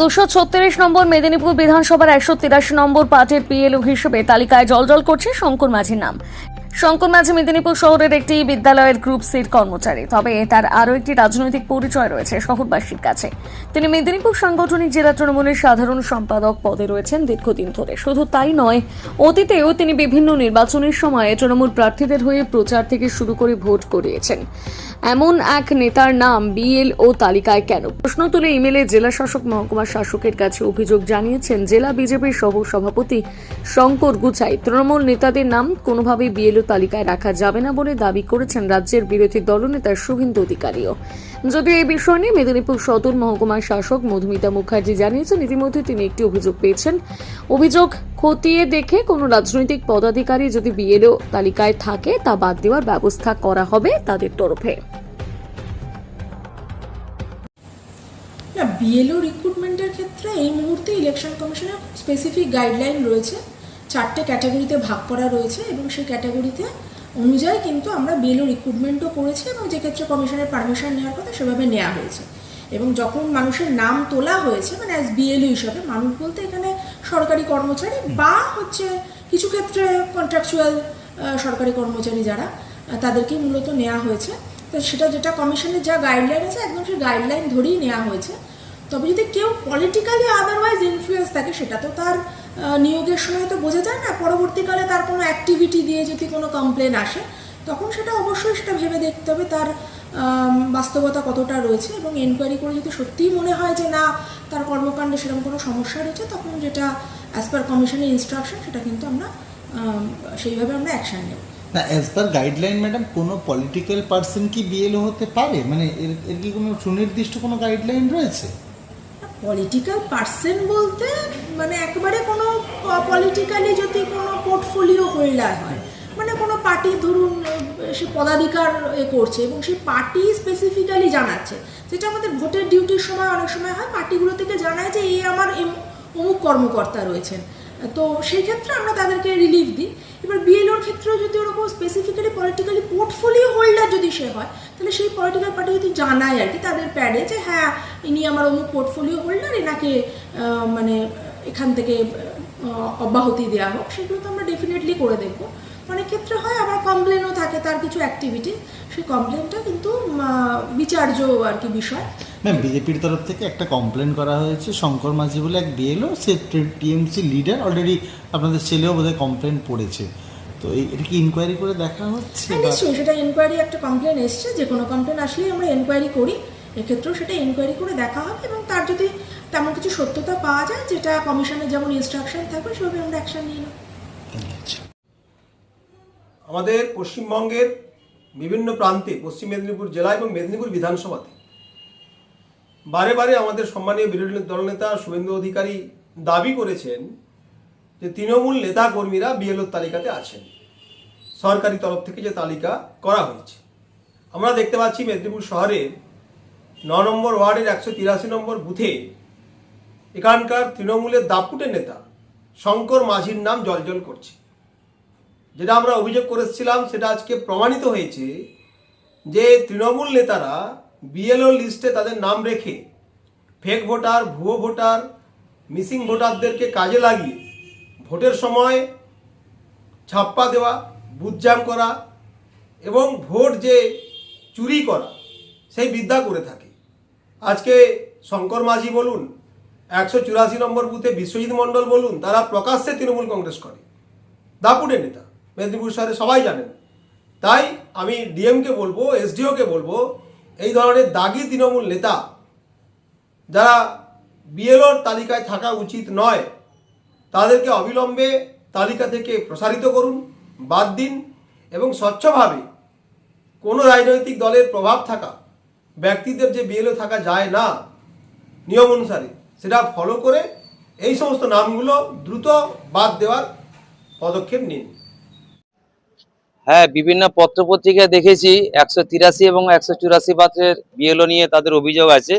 দুশো ছত্রিশ নম্বর মেদিনীপুর বিধানসভার একশো তিরাশি নম্বর পার্টির পিএলও হিসেবে তালিকায় জলজল করছে শঙ্কর মাঝির নাম। শঙ্কর মাঝি মেদিনীপুর শহরের একটি বিদ্যালয়ের গ্রুপ সির কর্মচারী। তবে তার আরও একটি রাজনৈতিক পরিচয় রয়েছে শহরবাসীর কাছে। তিনি মেদিনীপুর সাংগঠনিক জেলা তৃণমূলের সাধারণ সম্পাদক পদে রয়েছেন দীর্ঘদিন ধরে। শুধু তাই নয়, অতীতেও তিনি বিভিন্ন নির্বাচনের সময় তৃণমূল প্রার্থীদের হয়ে প্রচার থেকে শুরু করে ভোট করিয়েছেন। এমন এক নেতার নাম বিএল ও তালিকায় কেন? প্রশ্ন তুলে ইমেলে জেলা শাসক মহকুমা শাসকের কাছে অভিযোগ জানিয়েছেন, জেলা বিজেপির সহ সভাপতি শঙ্কর গুচাই তৃণমূল নেতাদের নাম কোনোভাবেই বিএলও তালিকায় রাখা যাবে না বলে দাবি করেছেন রাজ্যের বিরোধী দলনেতা শুভেন্দু অধিকারীও। যদিও এই বিষয় নিয়ে মেদিনীপুর সদর মহকুমার শাসক মধুমিতা মুখার্জি জানিয়েছেন, ইতিমধ্যে তিনি একটি অভিযোগ পেয়েছেন। অভিযোগ খতিয়ে দেখে কোনো রাজনৈতিক পদাধিকারী যদি বিএলও তালিকায় থাকে, তা বাদ দেওয়ার ব্যবস্থা করা হবে তাদের তরফে। বিএলও রিক্রুটমেন্টের ক্ষেত্রে এই মুহূর্তে ইলেকশন কমিশনের স্পেসিফিক গাইডলাইন রয়েছে। চারটে ক্যাটাগরিতে ভাগ করা রয়েছে এবং সেই ক্যাটাগরিতে অনুযায়ী কিন্তু আমরা বিএলও রিক্রুটমেন্টও করেছি এবং যে ক্ষেত্রে কমিশনের পারমিশন নেওয়ার কথা সেভাবে নেওয়া হয়েছে। এবং যখন মানুষের নাম তোলা হয়েছে মানে অ্যাজ বিএলও হিসাবে, মানুষ বলতে এখানে সরকারি কর্মচারী বা হচ্ছে কিছু ক্ষেত্রে কন্ট্রাকচুয়াল সরকারি কর্মচারী যারা তাদেরকেই মূলত নেওয়া হয়েছে। তো সেটা যেটা কমিশনের যা গাইডলাইন আছে, একদম সেই গাইডলাইন ধরেই নেওয়া হয়েছে। তবে যদি কেউ পলিটিক্যালি আদারওয়াইজ ইনফ্লুয়েন্স থাকে, সেটা তো তার নিয়োগের সময় তো বোঝা যায় না পরবর্তীকালে তার কোনো অ্যাক্টিভিটি দিয়ে যদি কোনো কমপ্লেন আসে তখন সেটা অবশ্যই সেটা ভেবে দেখতে হবে তার বাস্তবতা কতটা রয়েছে এবং এনকোয়ারি করে যদি সত্যিই মনে হয় যে না তার কর্মকাণ্ডে সেরকম কোনো সমস্যা রয়েছে তখন যেটা অ্যাজ পার কমিশনের ইনস্ট্রাকশন সেটা কিন্তু আমরা সেইভাবে আমরা অ্যাকশন নেব। না অ্যাজ পার গাইডলাইন ম্যাডাম কোনো পলিটিক্যাল পার্সন কি বিএলও হতে পারে? মানে এর এর কি কোনো সুনির্দিষ্ট কোনো গাইডলাইন রয়েছে? পলিটিক্যাল পার্সন বলতে মানে একবারে কোনো পলিটিক্যালি যদি কোনো পোর্টফোলিও হোল্ডার হয় মানে কোনো পার্টি ধরুন সে পদাধিকার এ করছে এবং সেই পার্টি স্পেসিফিক্যালি জানাচ্ছে, যেটা আমাদের ভোটের ডিউটির সময় অনেক সময় হয় পার্টিগুলো থেকে জানায় যে এই আমার অমুক কর্মকর্তা রয়েছেন। তো সেই ক্ষেত্রে আমরা তাদেরকে রিলিফ দিই। এবার বিএলওর ক্ষেত্রেও যদি ওরকম স্পেসিফিক্যালি পলিটিক্যালি পোর্টফোলিও হোল্ডার যদি সে হয়, তাহলে সেই পলিটিক্যাল পার্টি যদি জানায় আর কি, তাদের প্যাডে যে হ্যাঁ ইনি আমার অমুক পোর্টফোলিও হোল্ডার এনাকে মানে এখান থেকে অব্যাহতি দেওয়া হোক সেগুলো তো আমরা ডেফিনেটলি করে দেখব। অনেক ক্ষেত্রে হয় আবার কমপ্লেনও থাকে তার কিছু অ্যাক্টিভিটি সেই কমপ্লেনটা কিন্তু বিচার্য আর কি বিষয়। ম্যাম বিজেপির তরফ থেকে একটা কমপ্লেন করা হয়েছে শঙ্কর মাঝি বলে এক বিএলও সে টিএমসি লিডার অলরেডি আপনাদের ছেলেও বোধহয় কমপ্লেন পড়েছে। তো এই এটা কি ইনকোয়ারি করে দেখা হচ্ছে হ্যাঁ নিশ্চয়ই সেটা এনকোয়ারি একটা কমপ্লেন এসছে যে কোনো কমপ্লেন আসলেই আমরা এনকোয়ারি করি। এক্ষেত্রেও সেটা এনকোয়ারি করে দেখা হবে এবং তার যদি তেমন কিছু সত্যতা পাওয়া যায়, যেটা কমিশনের যেমন ইনস্ট্রাকশন থাকবে, সেভাবে আমরা অ্যাকশন নিয়ে। আমাদের পশ্চিমবঙ্গের বিভিন্ন প্রান্তে, পশ্চিম মেদিনীপুর জেলা এবং মেদিনীপুর বিধানসভাতে বারে বারে আমাদের সম্মানীয় বিরোধী দলনেতা শুভেন্দু অধিকারী দাবি করেছেন যে তৃণমূল নেতা কর্মীরা বিএলওর তালিকাতে আছেন। সরকারি তরফ থেকে যে তালিকা করা হয়েছে। আমরা দেখতে পাচ্ছি মেদিনীপুর শহরের ন নম্বর ওয়ার্ডের একশো তিরাশি নম্বর বুথে এখানকার তৃণমূলের দাপুটে নেতা শঙ্কর মাঝির নাম জলজল করছে। যেটা আমরা অভিযোগ করেছিলাম সেটা আজকে প্রমাণিত হয়েছে যে তৃণমূল নেতারা বিএলও লিস্টে তাদের নাম রেখে ফেক ভোটার, ভুয়ো ভোটার, মিসিং ভোটারদেরকে কাজে লাগিয়ে ভোটের সময় ছাপ্পা দেওয়া, বুথ জ্যাম করা এবং ভোট যে চুরি করা, সেই বিদ্যা করে থাকে। আজকে শঙ্কর মাঝি বলুন, একশো চুরাশি নম্বর বুথে বিশ্বজিৎ মণ্ডল বলুন, তারা প্রকাশ্যে তৃণমূল কংগ্রেস করে। দাপুটের নেতা, মেদিনীপুর শহরে সবাই জানেন। তাই আমি ডিএমকে বলব, এসডিওকে বলব, এই ধরনের দাগি তৃণমূল নেতা যারা বিএলওর তালিকায় থাকা উচিত নয়, তাদেরকে অবিলম্বে তালিকা থেকে প্রসারিত করুন, বাদ দিন এবং স্বচ্ছভাবে কোনো রাজনৈতিক দলের প্রভাব থাকা ব্যক্তিদের যে বিএলও থাকা যায় না, নিয়ম অনুসারে সেটা ফলো করে এই সমস্ত নামগুলো দ্রুত বাদ দেওয়ার পদক্ষেপ নিন। হ্যাঁ বিভিন্ন পত্রপত্রিকায় দেখেছি, একশো তিরাশি এবং একশো চুরাশি পাত্রের বিএলও নিয়ে তাদের অভিযোগ আছে।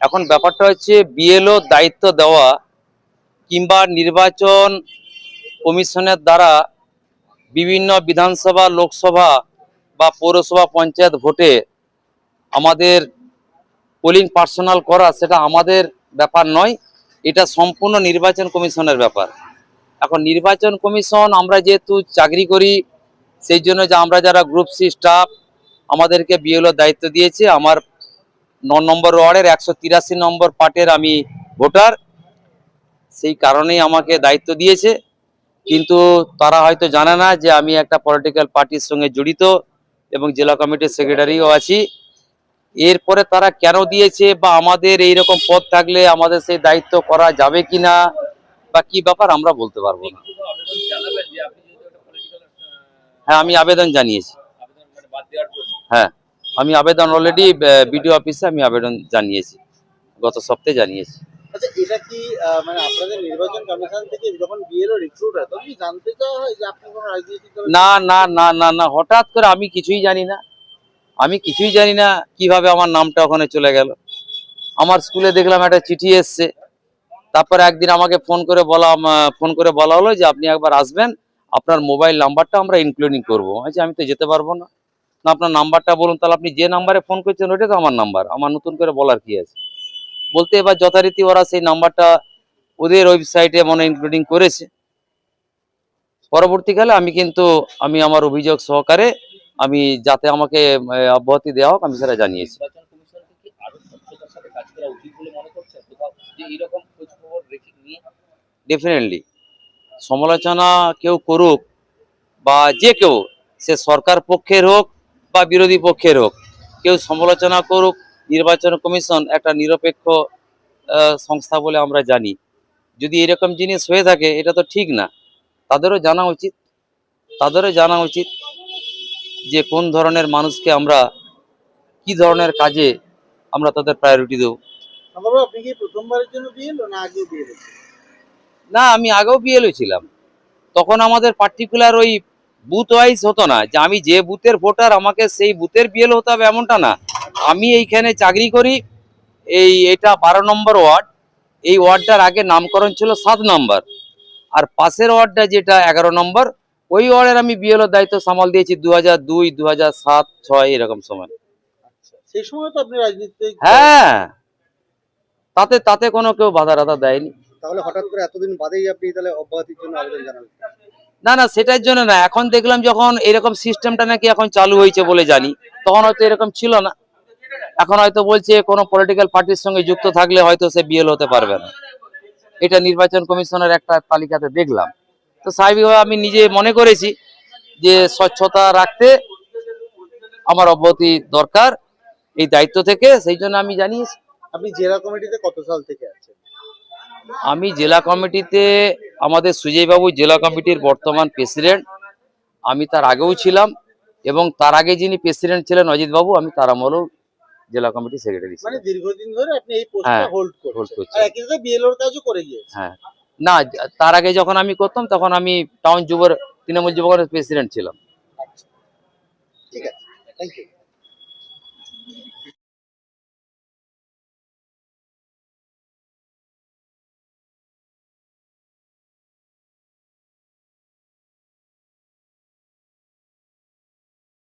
এখন ব্যাপারটা হচ্ছে বিএলও দায়িত্ব দেওয়া কিংবা নির্বাচন কমিশনের দ্বারা বিভিন্ন বিধানসভা, লোকসভা বা পৌরসভা পঞ্চায়েত ভোটে আমাদের পোলিং পার্সোনাল করা সেটা আমাদের ব্যাপার নয়, এটা সম্পূর্ণ নির্বাচন কমিশনের ব্যাপার। এখন নির্বাচন কমিশন, আমরা যেহেতু চাকরি করি, সেই জন্য যে আমরা যারা গ্রুপ সি স্টাফ আমাদেরকে বিএলও দায়িত্ব দিয়েছে। আমার ন নম্বর ওয়ার্ডের একশো তিরাশি নম্বর পার্টের আমি ভোটার। সেই কারণেই আমাকে দায়িত্ব দিয়েছে। কিন্তু তারা হয়তো জানে না যে আমি একটা পলিটিক্যাল পার্টির সঙ্গে জড়িত এবং জেলা কমিটির সেক্রেটারিও আছি। এরপরে তারা কেন দিয়েছে বা আমাদের এই রকম পদ থাকলে আমাদের সেই দায়িত্ব করা যাবে কিনা বা কি ব্যাপার আমরা বলতে পারব না। হ্যাঁ আমি আবেদন জানিয়েছি। হ্যাঁ আমি আবেদন অলরেডি বিডিও অফিসে আমি আবেদন জানিয়েছি। গত সপ্তাহে জানিয়েছি। আচ্ছা এটা কি মানে আপনাদের নির্বাচন কমিশন থেকে যখন বিএলও রিক্রুট হয় তখন কি জানতে চাওয়া হয় যে আপনি কোনো রাজনৈতিক না না না না না হঠাৎ করে আমি কিছুই জানি না। আমি কিছুই জানি না কীভাবে আমার নামটা ওখানে চলে গেল। আমার স্কুলে দেখলাম একটা চিঠি এসছে। তারপর একদিন আমাকে ফোন করে বলা ফোন করে বলা হলো যে আপনি একবার আসবেন, আপনার মোবাইল নাম্বারটা আমরা ইনক্লুডিং করব। আচ্ছা আমি তো যেতে পারব না। না, আপনার নাম্বারটা বলুন, তাহলে আপনি যে নাম্বারে ফোন করছেন ওইটা তো আমার নাম্বার। আমার নতুন করে বলার কি আছে? বলতে এবার যথারীতি ওরা সেই নাম্বারটা ওদের ওয়েবসাইটে মনে ইনক্লুডিং করেছে। পরবর্তীকালে আমি কিন্তু, আমি আমার অভিযোগ সহকারে আমি যাতে আমাকে অব্যাহতি দেওয়া হোক আমি সেটা জানিয়েছি। ডেফিনেটলি সমালোচনা কেউ করুক বা যে কেউ সে সরকার পক্ষের হোক বা বিরোধী পক্ষের হোক কেউ সমালোচনা করুক নির্বাচন কমিশন একটা নিরপেক্ষ সংস্থা বলে আমরা জানি। যদি এরকম জিনিস হয়ে থাকে এটা তো ঠিক না। তাদেরও জানা উচিত। তাদেরও জানা উচিত। যে কোন ধরনের মানুষকে আমরা কি ধরনের কাজে আমরা তাদের প্রায়োরিটি দেবো? আপনি কি প্রথমবারের জন্য বিএলও না আগেও বিএলও না আমি আগেও বিএলও ছিলাম তখন আমাদের পার্টিকুলার ওই বুথ ওয়াইজ হতো না যে আমি যে বুথের ভোটার আমাকে সেই বুথের বিএল হতে হবে এমনটা না। আমি এইখানে চাকরি করি এই এটা বারো নম্বর ওয়ার্ড। এই ওয়ার্ডটার আগে নামকরণ ছিল সাত নম্বর। আর পাশের ওয়ার্ডটা যেটা এগারো নম্বর ওই ওয়ার্ডের আমি বিএলও দায়িত্ব সামাল দিয়েছি দু হাজার দুই দু হাজার সাত ছয় এরকম সময়। সেই সময় তো আপনি রাজনীতিক হ্যাঁ। তাতে তাতে কোনো কেউ বাধা রাধা দেয়নি। তাহলে হঠাৎ করে এতদিন বাদেই আপনি তাহলে অব্যাহতির জন্য আবেদন জানালেন? না না সেটার জন্য না। এখন দেখলাম যখন এরকম সিস্টেমটা নাকি এখন চালু হয়েছে বলে জানি তখন হয়তো এরকম ছিল না। এখন হয়তো বলছে কোনো পলিটিক্যাল পার্টির সঙ্গে যুক্ত থাকলে হয়তো সে বিএল হতে পারবে না। এটা নির্বাচন কমিশনের একটা তালিকাতে দেখলাম। তো স্বাভাবিকভাবে আমি নিজে মনে করেছি যে স্বচ্ছতা রাখতে আমার অব্যাহতি দরকার এই দায়িত্ব থেকে সেই জন্য আমি জানিয়েছি। আপনি জেলা কমিটিতে কত সাল থেকে আছেন? আমি জেলা কমিটিতে আমাদের সুজয়বাবু জেলা কমিটির বর্তমান প্রেসিডেন্ট আমি তার আগেও ছিলাম এবং তার আগে যিনি প্রেসিডেন্ট ছিলেন অজিত বাবু আমি তার আমলেও জেলা কমিটির সেক্রেটারি মানে দীর্ঘদিন ধরে আপনি এই পোস্টটা হ্যাঁ, হোল্ড করছেন। আর একই সাথে বিএলওর কাজও করে গিয়েছেন। হ্যাঁ। না, তার আগে যখন আমি করতাম, তখন আমি টাউন যুবর, তৃণমূল যুব কংগ্রেস প্রেসিডেন্ট ছিলাম। আচ্ছা। ঠিক আছে। Thank you